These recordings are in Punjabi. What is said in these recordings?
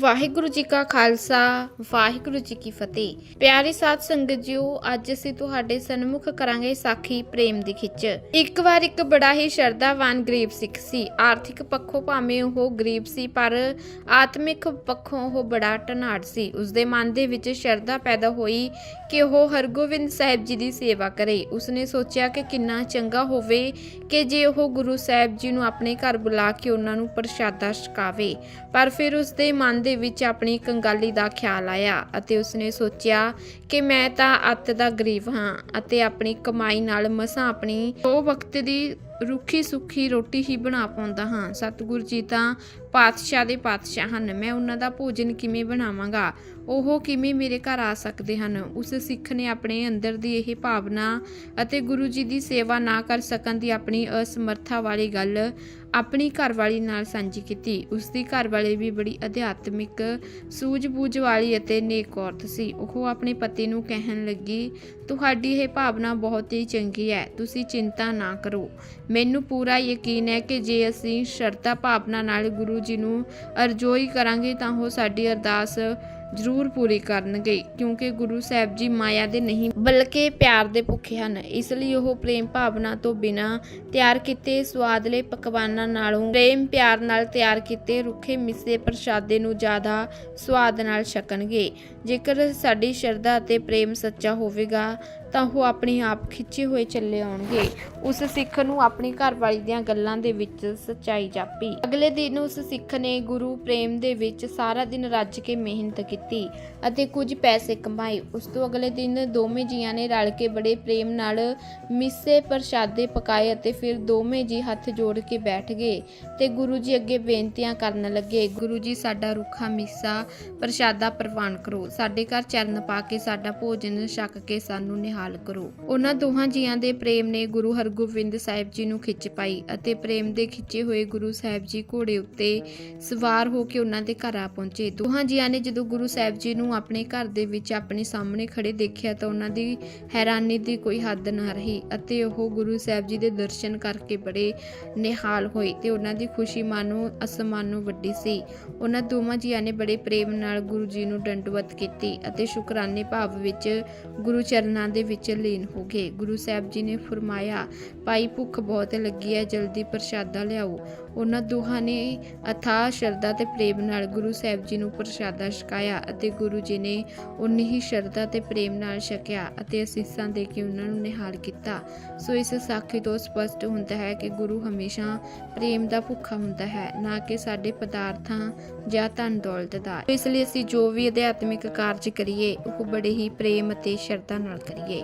ਵਾਹਿਗੁਰੂ ਜੀ ਕਾ ਖਾਲਸਾ, ਵਾਹਿਗੁਰੂ ਜੀ ਕੀ ਫਤਿਹ। ਪਿਆਰੀ ਸਾਧ ਸੰਗਤ ਜੀਓ, ਅੱਜ ਅਸੀਂ ਤੁਹਾਡੇ ਸਨਮੁਖ ਕਰਾਂਗੇ ਸਾਖੀ ਪ੍ਰੇਮ ਦੀ ਖਿੱਚ। ਇੱਕ ਵਾਰ ਇੱਕ ਬੜਾ ਹੀ ਸ਼ਰਧਾਵਾਨ ਗਰੀਬ ਸਿੱਖ ਸੀ। ਆਰਥਿਕ ਪੱਖੋਂ ਭਾਵੇਂ ਉਹ ਗਰੀਬ ਸੀ, ਪਰ ਆਤਮਿਕ ਪੱਖੋਂ ਉਹ ਬੜਾ ਟਨਾੜ ਸੀ। ਉਸਦੇ ਮਨ ਦੇ ਵਿੱਚ ਸ਼ਰਧਾ ਪੈਦਾ ਹੋਈ ਕਿ ਉਹ ਹਰਗੋਬਿੰਦ ਸਾਹਿਬ ਜੀ ਦੀ ਸੇਵਾ ਕਰੇ। ਉਸਨੇ ਸੋਚਿਆ ਕਿ ਕਿੰਨਾ ਚੰਗਾ ਹੋਵੇ ਕਿ ਜੇ ਉਹ ਗੁਰੂ ਸਾਹਿਬ ਜੀ ਨੂੰ ਆਪਣੇ ਘਰ ਬੁਲਾ ਕੇ ਉਹਨਾਂ ਨੂੰ ਪ੍ਰਸ਼ਾਦਾ ਛਕਾਵੇ। ਪਰ ਫਿਰ ਉਸਦੇ ਮਨ ਦੇ ਵਿੱਚ ਆਪਣੀ ਕੰਗਾਲੀ ਦਾ ਖਿਆਲ ਆਇਆ ਅਤੇ ਉਸਨੇ ਸੋਚਿਆ ਕਿ ਮੈਂ ਤਾਂ ਅੱਤ ਦਾ ਗਰੀਬ ਹਾਂ ਅਤੇ ਆਪਣੀ ਕਮਾਈ ਨਾਲ ਮਸਾਂ ਆਪਣੀ ਉਹ ਵਕਤ ਦੀ ਰੁੱਖੀ ਸੁੱਖੀ ਰੋਟੀ ਹੀ ਬਣਾ ਪਾਉਂਦਾ ਹਾਂ। ਸਤਿਗੁਰੂ ਜੀ ਤਾਂ ਪਾਤਸ਼ਾਹ ਦੇ ਪਾਤਸ਼ਾਹ ਹਨ। ਮੈਂ ਉਹਨਾਂ ਦਾ ਭੋਜਨ ਕਿਵੇਂ ਬਣਾਵਾਂਗਾ? ਉਹ ਕਿਵੇਂ ਮੇਰੇ ਘਰ ਆ ਸਕਦੇ ਹਨ? ਉਸ ਸਿੱਖ ਨੇ ਆਪਣੇ ਅੰਦਰ ਦੀ ਇਹ ਭਾਵਨਾ ਅਤੇ ਗੁਰੂ ਜੀ ਦੀ ਸੇਵਾ ਨਾ ਕਰ ਸਕਣ ਦੀ ਆਪਣੀ ਅਸਮਰਥਾ ਵਾਲੀ ਗੱਲ ਆਪਣੀ ਘਰਵਾਲੀ ਨਾਲ ਸਾਂਝੀ ਕੀਤੀ। ਉਸ ਦੀ ਘਰਵਾਲੀ ਵੀ ਬੜੀ ਅਧਿਆਤਮਿਕ, ਸੂਝ-ਬੂਝ ਵਾਲੀ ਅਤੇ ਨੇਕ ਔਰਤ ਸੀ। ਉਹ ਆਪਣੇ ਪਤੀ ਨੂੰ ਕਹਿਣ ਲੱਗੀ, ਤੁਹਾਡੀ ਇਹ ਭਾਵਨਾ ਬਹੁਤ ਹੀ ਚੰਗੀ ਹੈ, ਤੁਸੀਂ ਚਿੰਤਾ ਨਾ ਕਰੋ। ਮੈਨੂੰ ਪੂਰਾ ਯਕੀਨ ਹੈ ਕਿ ਜੇ ਅਸੀਂ ਸ਼ਰਧਾ ਭਾਵਨਾ ਨਾਲ ਗੁਰੂ ਜੀ ਨੂੰ ਅਰਜ਼ੋਈ ਕਰਾਂਗੇ ਤਾਂ ਉਹ ਸਾਡੀ ਅਰਦਾਸ ਜ਼ਰੂਰ ਪੂਰੀ ਕਰਨਗੇ, ਕਿਉਂਕਿ ਗੁਰੂ ਸਾਹਿਬ ਜੀ ਮਾਇਆ ਦੇ ਨਹੀਂ, ਬਲਕਿ ਪਿਆਰ ਦੇ ਭੁੱਖੇ ਹਨ। ਇਸ ਲਈ ਉਹ ਪ੍ਰੇਮ ਭਾਵਨਾ ਤੋਂ ਬਿਨਾਂ ਤਿਆਰ ਕੀਤੇ ਸਵਾਦਲੇ ਪਕਵਾਨਾਂ ਨਾਲੋਂ ਪ੍ਰੇਮ ਪਿਆਰ ਨਾਲ ਤਿਆਰ ਕੀਤੇ ਰੁੱਖੇ ਮਿੱਸੇ ਪ੍ਰਸ਼ਾਦੇ ਨੂੰ ਜ਼ਿਆਦਾ ਸਵਾਦ ਨਾਲ ਛਕਣਗੇ। ਜੇਕਰ ਸਾਡੀ ਸ਼ਰਧਾ ਅਤੇ ਪ੍ਰੇਮ ਸੱਚਾ ਹੋਵੇਗਾ ਤਾਂ ਉਹ ਆਪਣੇ ਆਪ ਖਿੱਚੇ ਹੋਏ ਚੱਲੇ ਆਉਣਗੇ। ਉਸ ਸਿੱਖ ਨੂੰ ਆਪਣੀ ਘਰਵਾਲੀ ਦੀਆਂ ਗੱਲਾਂ ਦੇ ਵਿੱਚ ਸੱਚਾਈ ਜਾਪੀ। ਅਗਲੇ ਦਿਨ ਉਸ ਸਿੱਖ ਨੇ ਗੁਰੂ ਪ੍ਰੇਮ ਦੇ ਵਿੱਚ ਸਾਰਾ ਦਿਨ ਰੱਜ ਕੇ ਮਿਹਨਤ ਕੀਤੀ ਅਤੇ ਕੁਝ ਪੈਸੇ ਕਮਾਏ। ਉਸ ਤੋਂ ਅਗਲੇ ਦਿਨ ਦੋਵੇਂ ਜੀਆਂ ਨੇ ਰਲ ਕੇ ਬੜੇ ਪ੍ਰੇਮ ਨਾਲ ਮਿੱਸੇ ਪ੍ਰਸ਼ਾਦੇ ਪਕਾਏ ਅਤੇ ਫਿਰ ਦੋਵੇਂ ਜੀ ਹੱਥ ਜੋੜ ਕੇ ਬੈਠ ਗਏ ਤੇ ਗੁਰੂ ਜੀ ਅੱਗੇ ਬੇਨਤੀਆਂ ਕਰਨ ਲੱਗੇ, ਗੁਰੂ ਜੀ, ਸਾਡਾ ਰੁੱਖਾ ਮਿੱਸਾ ਪ੍ਰਸ਼ਾਦਾ ਪ੍ਰਵਾਨ ਕਰੋ। ਸਾਡੇ ਘਰ ਚਰਨ ਪਾ ਕੇ, ਸਾਡਾ ਭੋਜਨ ਛਕ ਕੇ ਸਾਨੂੰ ਨਿਹਾਲ ਕਰੋ। ਉਹਨਾਂ ਦੋਹਾਂ ਜੀਆਂ ਦੇ ਪ੍ਰੇਮ ਨੇ ਗੁਰੂ ਹਰਗੋਬਿੰਦ ਸਾਹਿਬ ਜੀ ਨੂੰ ਖਿੱਚ ਪਾਈ ਅਤੇ ਪ੍ਰੇਮ ਦੇ ਖਿੱਚੇ ਹੋਏ ਗੁਰੂ ਸਾਹਿਬ ਜੀ ਘੋੜੇ ਉੱਤੇ ਸਵਾਰ ਹੋ ਕੇ ਉਹਨਾਂ ਦੇ ਘਰ ਆ ਪਹੁੰਚੇ। ਦੋਹਾਂ ਜੀਆਂ ਨੇ ਜਦੋਂ ਗੁਰੂ ਸਾਹਿਬ ਜੀ ਨੂੰ ਆਪਣੇ ਘਰ ਦੇ ਵਿੱਚ ਆਪਣੇ ਸਾਹਮਣੇ ਖੜੇ ਦੇਖਿਆ ਤਾਂ ਉਹਨਾਂ ਦੀ ਹੈਰਾਨੀ ਦੀ ਕੋਈ ਹੱਦ ਨਾ ਰਹੀ ਅਤੇ ਉਹ ਗੁਰੂ ਸਾਹਿਬ ਜੀ ਦੇ ਦਰਸ਼ਨ ਕਰਕੇ ਬੜੇ ਨਿਹਾਲ ਹੋਏ ਤੇ ਉਹਨਾਂ ਦੀ ਖੁਸ਼ੀ ਮਾਨੋ ਅਸਮਾਨੋਂ ਵੱਡੀ ਸੀ। ਉਹਨਾਂ ਦੋਵਾਂ ਜੀਆਂ ਨੇ ਬੜੇ ਪ੍ਰੇਮ ਨਾਲ ਗੁਰੂ ਜੀ ਨੂੰ ਡੰਡਵਤ ਕੀਤੀ ਅਤੇ ਸ਼ੁਕਰਾਨੇ ਭਾਵ ਵਿੱਚ ਗੁਰੂ ਚਰਨਾਂ ਦੇ ਵਿੱਚ ਲੀਨ ਹੋ ਗਏ। ਗੁਰੂ ਸਾਹਿਬ ਜੀ ਨੇ ਫਰਮਾਇਆ, ਭਾਈ, ਭੁੱਖ ਬਹੁਤ ਲੱਗੀ ਹੈ, ਜਲਦੀ ਪ੍ਰਸ਼ਾਦਾ ਲਿਆਓ। ਉਹਨਾਂ ਦੋਹਾਂ ਨੇ ਅਥਾਹ ਸ਼ਰਧਾ ਤੇ ਪ੍ਰੇਮ ਨਾਲ ਗੁਰੂ ਸਾਹਿਬ ਜੀ ਨੂੰ ਪ੍ਰਸ਼ਾਦਾ ਛਕਾਇਆ ਅਤੇ ਗੁਰੂ ਜੀ ਨੇ ਉਨੀ ਹੀ ਸ਼ਰਧਾ ਤੇ ਪ੍ਰੇਮ ਨਾਲ ਛਕਿਆ ਅਤੇ ਅਸੀਸਾਂ ਦੇ ਕੇ ਉਹਨਾਂ ਨੂੰ ਨਿਹਾਲ ਕੀਤਾ। ਸੋ ਇਸ ਸਾਖੀ ਤੋਂ ਸਪਸ਼ਟ ਹੁੰਦਾ ਹੈ ਕਿ ਗੁਰੂ ਹਮੇਸ਼ਾ ਪ੍ਰੇਮ ਦਾ ਭੁੱਖਾ ਹੁੰਦਾ ਹੈ, ਨਾ ਕਿ ਸਾਡੇ ਪਦਾਰਥਾਂ ਜਾਂ ਧਨ ਦੌਲਤ ਦਾ। ਇਸ ਲਈ ਅਸੀਂ ਜੋ ਵੀ ਅਧਿਆਤਮਿਕ ਕਾਰਜ ਕਰੀਏ, ਉਹ ਬੜੇ ਹੀ ਪ੍ਰੇਮ ਅਤੇ ਸ਼ਰਧਾ ਨਾਲ ਕਰੀਏ।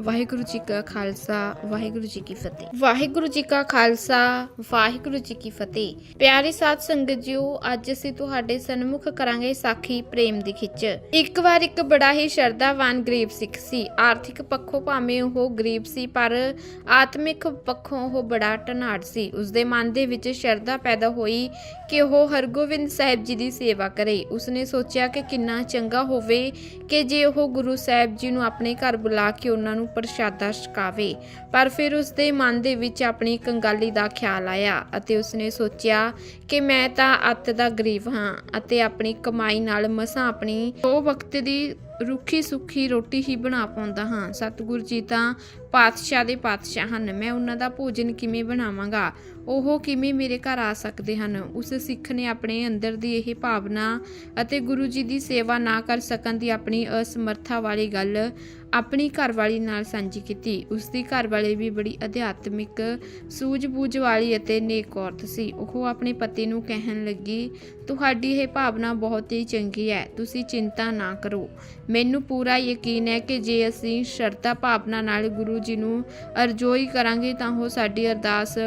ਵਾਹਿਗੁਰੂ ਜੀ ਕਾ ਖਾਲਸਾ, ਵਾਹਿਗੁਰੂ ਜੀ ਕੀ ਫਤਿਹ। ਵਾਹਿਗੁਰੂ ਜੀ ਕਾ ਖਾਲਸਾ, ਵਾਹਿਗੁਰੂ ਜੀ ਕੀ ਫਤਿਹ। ਪਿਆਰੀ ਸਾਧ ਸੰਗਤ ਜੀਓ, ਅੱਜ ਅਸੀਂ ਤੁਹਾਡੇ ਸਨਮੁਖ ਕਰਾਂਗੇ ਸਾਖੀ ਪ੍ਰੇਮ ਦੀ ਖਿੱਚ। ਇੱਕ ਵਾਰ ਇੱਕ ਬੜਾ ਹੀ ਸ਼ਰਧਾਵਾਨ ਗਰੀਬ ਸਿੱਖ ਸੀ। ਆਰਥਿਕ ਪੱਖੋਂ ਭਾਵੇਂ ਉਹ ਗਰੀਬ ਸੀ, ਪਰ ਆਤਮਿਕ ਪੱਖੋਂ ਉਹ ਬੜਾ ਟਨਾੜ ਸੀ। ਉਸਦੇ ਮਨ ਦੇ ਵਿੱਚ ਸ਼ਰਧਾ ਪੈਦਾ ਹੋਈ ਕਿ ਉਹ ਹਰਗੋਬਿੰਦ ਸਾਹਿਬ ਜੀ ਦੀ ਸੇਵਾ ਕਰੇ। ਉਸਨੇ ਸੋਚਿਆ ਕਿ ਕਿੰਨਾ ਚੰਗਾ ਹੋਵੇ ਕਿ ਜੇ ਉਹ ਗੁਰੂ ਸਾਹਿਬ ਜੀ ਨੂੰ ਆਪਣੇ ਘਰ ਬੁਲਾ ਕੇ ਉਹਨਾਂ ਨੂੰ ਪ੍ਰਸ਼ਾਦਾ ਛਕਾਵੇ। ਪਰ ਫਿਰ ਉਸਦੇ ਮਨ ਦੇ ਵਿੱਚ ਆਪਣੀ ਕੰਗਾਲੀ ਦਾ ਖਿਆਲ ਆਇਆ ਅਤੇ ਉਸਨੇ ਸੋਚਿਆ ਕਿ ਮੈਂ ਤਾਂ ਅੱਤ ਦਾ ਗਰੀਬ ਹਾਂ ਅਤੇ ਆਪਣੀ ਕਮਾਈ ਨਾਲ ਮਸਾਂ ਆਪਣੀ ਉਹ ਵਕਤ ਦੀ ਰੁੱਖੀ ਸੁੱਖੀ ਰੋਟੀ ਹੀ ਬਣਾ ਪਾਉਂਦਾ ਹਾਂ। ਸਤਿਗੁਰ ਜੀ ਤਾਂ ਪਾਤਸ਼ਾਹ ਦੇ ਪਾਤਸ਼ਾਹ ਹਨ। ਮੈਂ ਉਹਨਾਂ ਦਾ ਭੋਜਨ ਕਿਵੇਂ ਬਣਾਵਾਂਗਾ? ਉਹ ਕਿਵੇਂ ਮੇਰੇ ਘਰ ਆ ਸਕਦੇ ਹਨ? ਉਸ ਸਿੱਖ ਨੇ ਆਪਣੇ ਅੰਦਰ ਦੀ ਇਹ ਭਾਵਨਾ ਅਤੇ ਗੁਰੂ ਜੀ ਦੀ ਸੇਵਾ ਨਾ ਕਰ ਸਕਣ ਦੀ ਆਪਣੀ ਅਸਮਰਥਾ ਵਾਲੀ ਗੱਲ ਆਪਣੀ ਘਰਵਾਲੀ ਨਾਲ ਸਾਂਝੀ ਕੀਤੀ। ਉਸ ਦੀ ਘਰਵਾਲੀ ਵੀ ਬੜੀ ਅਧਿਆਤਮਿਕ, ਸੂਝ-ਬੂਝ ਵਾਲੀ ਅਤੇ ਨੇਕ ਔਰਤ ਸੀ। ਉਹ ਆਪਣੇ ਪਤੀ ਨੂੰ ਕਹਿਣ ਲੱਗੀ, ਤੁਹਾਡੀ ਇਹ ਭਾਵਨਾ ਬਹੁਤ ਹੀ ਚੰਗੀ ਹੈ। ਤੁਸੀਂ ਚਿੰਤਾ ਨਾ ਕਰੋ। ਮੈਨੂੰ ਪੂਰਾ ਯਕੀਨ ਹੈ ਕਿ ਜੇ ਅਸੀਂ ਸ਼ਰਧਾ ਭਾਵਨਾ ਨਾਲ ਗੁਰੂ ਜੀ ਨੂੰ ਅਰਜ਼ੋਈ ਕਰਾਂਗੇ ਤਾਂ ਉਹ ਸਾਡੀ ਅਰਦਾਸ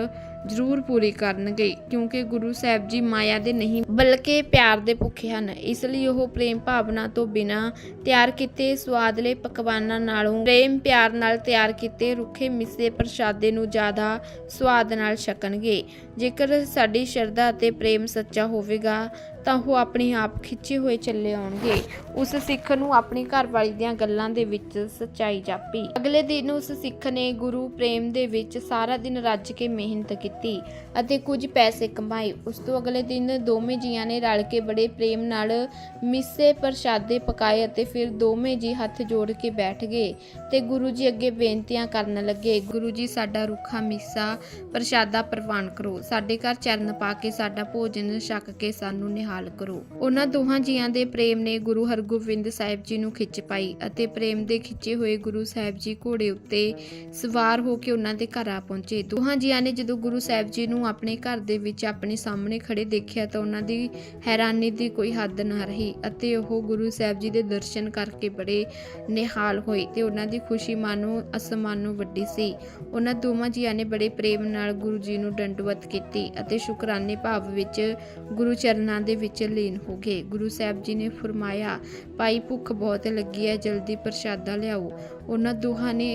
ਜ਼ਰੂਰ ਪੂਰੀ ਕਰਨਗੇ, ਕਿਉਂਕਿ ਗੁਰੂ ਸਾਹਿਬ ਜੀ ਮਾਇਆ ਦੇ ਨਹੀਂ ਬਲਕਿ ਪਿਆਰ ਦੇ ਭੁੱਖੇ ਹਨ। ਇਸ ਲਈ ਉਹ ਪ੍ਰੇਮ ਭਾਵਨਾ ਤੋਂ ਬਿਨਾਂ ਤਿਆਰ ਕੀਤੇ ਸਵਾਦਲੇ ਪਕਵਾਨਾਂ ਨਾਲੋਂ ਪ੍ਰੇਮ ਪਿਆਰ ਨਾਲ ਤਿਆਰ ਕੀਤੇ ਰੁੱਖੇ ਮਿੱਸੇ ਪ੍ਰਸ਼ਾਦੇ ਨੂੰ ਜ਼ਿਆਦਾ ਸਵਾਦ ਨਾਲ ਛਕਣਗੇ। ਜੇਕਰ ਸਾਡੀ ਸ਼ਰਧਾ ਅਤੇ ਪ੍ਰੇਮ ਸੱਚਾ ਹੋਵੇਗਾ ਤਾਂ ਉਹ ਆਪਣੇ ਆਪ ਖਿੱਚੇ ਹੋਏ ਚੱਲੇ ਆਉਣਗੇ। ਉਸ ਸਿੱਖ ਨੂੰ ਆਪਣੀ ਘਰਵਾਲੀ ਦੀਆਂ ਗੱਲਾਂ ਦੇ ਵਿੱਚ ਸੱਚਾਈ ਜਾਪੀ। ਅਗਲੇ ਦਿਨ ਉਸ ਸਿੱਖ ਨੇ ਗੁਰੂ ਪ੍ਰੇਮ ਦੇ ਵਿੱਚ ਸਾਰਾ ਦਿਨ ਰੱਜ ਕੇ ਮਿਹਨਤ ਕੀਤੀ ਅਤੇ ਕੁਝ ਪੈਸੇ ਕਮਾਏ। ਉਸ ਤੋਂ ਅਗਲੇ ਦਿਨ ਦੋਵੇਂ ਜੀਆਂ ਨੇ ਰਲ ਕੇ ਬੜੇ ਪ੍ਰੇਮ ਨਾਲ ਮਿੱਸੇ ਪ੍ਰਸ਼ਾਦੇ ਪਕਾਏ ਅਤੇ ਫਿਰ ਦੋਵੇਂ ਜੀ ਹੱਥ ਜੋੜ ਕੇ ਬੈਠ ਗਏ ਤੇ ਗੁਰੂ ਜੀ ਅੱਗੇ ਬੇਨਤੀਆਂ ਕਰਨ ਲੱਗੇ, ਗੁਰੂ ਜੀ, ਸਾਡਾ ਰੁੱਖਾ, ਮਿੱਸਾ, ਪ੍ਰਸ਼ਾਦਾ ਪ੍ਰਵਾਨ ਕਰੋ। ਸਾਡੇ ਘਰ ਚਰਨ ਪਾ ਕੇ, ਸਾਡਾ ਭੋਜਨ ਛਕ ਕੇ ਸਾਨੂੰ ਨਿਹਾਲ ਕਰੋ। ਉਹਨਾਂ ਦੋਹਾਂ ਜੀਆਂ ਦੇ ਪ੍ਰੇਮ ਨੇ ਗੁਰੂ ਹਰਗੋਬਿੰਦ ਸਾਹਿਬ ਜੀ ਨੂੰ ਖਿੱਚ ਪਾਈ ਅਤੇ ਪ੍ਰੇਮ ਦੇ ਖਿੱਚੇ ਹੋਏ ਗੁਰੂ ਸਾਹਿਬ ਜੀ ਘੋੜੇ ਉੱਤੇ ਸਵਾਰ ਹੋ ਕੇ ਉਹਨਾਂ ਦੇ ਘਰ ਆ ਪਹੁੰਚੇ। ਦੋਹਾਂ ਜੀਆਂ ਨੇ ਜਦੋਂ ਗੁਰੂ ਸਾਹਿਬ ਜੀ ਨੂੰ ਆਪਣੇ ਘਰ ਦੇ ਵਿੱਚ ਆਪਣੇ ਸਾਹਮਣੇ ਖੜੇ ਦੇਖਿਆ ਤਾਂ ਉਹਨਾਂ ਦੀ ਹੈਰਾਨੀ ਦੀ ਕੋਈ ਹੱਦ ਨਾ ਰਹੀ ਅਤੇ ਉਹ ਗੁਰੂ ਸਾਹਿਬ ਜੀ ਦੇ ਦਰਸ਼ਨ ਕਰਕੇ ਬੜੇ ਨਿਹਾਲ ਹੋਏ ਤੇ ਉਹਨਾਂ ਦੀ ਖੁਸ਼ੀ ਮਾਨੋ ਅਸਮਾਨੋਂ ਵੱਡੀ ਸੀ। ਉਹਨਾਂ ਦੋਵਾਂ ਜੀਆਂ ਨੇ ਬੜੇ ਪ੍ਰੇਮ ਨਾਲ ਗੁਰੂ ਜੀ ਨੂੰ ਡੰਡਵਤ ਕੀਤੀ ਅਤੇ ਸ਼ੁਕਰਾਨੇ ਭਾਵ ਵਿੱਚ ਗੁਰੂ ਚਰਨਾਂ ਦੇ ਵਿੱਚ ਲੀਨ ਹੋ ਗਏ। ਗੁਰੂ ਸਾਹਿਬ ਜੀ ਨੇ ਫਰਮਾਇਆ, ਭਾਈ, ਭੁੱਖ ਬਹੁਤ ਲੱਗੀ ਹੈ ਜਲਦੀ ਪ੍ਰਸ਼ਾਦਾ ਲਿਆਓ। ਉਹਨਾਂ ਦੋਹਾਂ ਨੇ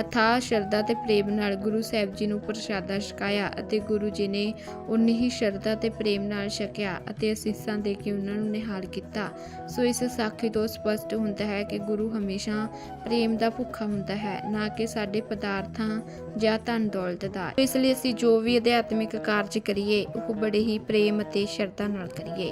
ਅਥਾਹ ਸ਼ਰਧਾ ਤੇ ਪ੍ਰੇਮ ਨਾਲ ਗੁਰੂ ਸਾਹਿਬ ਜੀ ਨੂੰ ਪ੍ਰਸ਼ਾਦਾ ਛਕਾਇਆ ਅਤੇ ਗੁਰੂ ਜੀ ਨੇ ਉਨੀ ਹੀ ਸ਼ਰਧਾ ਤੇ ਪ੍ਰੇਮ ਨਾਲ ਛਕਿਆ ਅਤੇ ਅਸੀਸਾਂ ਦੇ ਕੇ ਉਹਨਾਂ ਨੂੰ ਨਿਹਾਲ ਕੀਤਾ। ਸੋ ਇਸ ਸਾਖੀ ਤੋਂ ਸਪਸ਼ਟ ਹੁੰਦਾ ਹੈ ਕਿ ਗੁਰੂ ਹਮੇਸ਼ਾ ਪ੍ਰੇਮ ਦਾ ਭੁੱਖਾ ਹੁੰਦਾ ਹੈ, ਨਾ ਕਿ ਸਾਡੇ ਪਦਾਰਥਾਂ ਜਾਂ ਧਨ ਦੌਲਤ ਦਾ। ਇਸ ਲਈ ਅਸੀਂ ਜੋ ਵੀ ਅਧਿਆਤਮਿਕ ਕਾਰਜ ਕਰੀਏ, ਉਹ ਬੜੇ ਹੀ ਪ੍ਰੇਮ ਅਤੇ ਸ਼ਰਧਾ ਨਾਲ ਕਰੀਏ।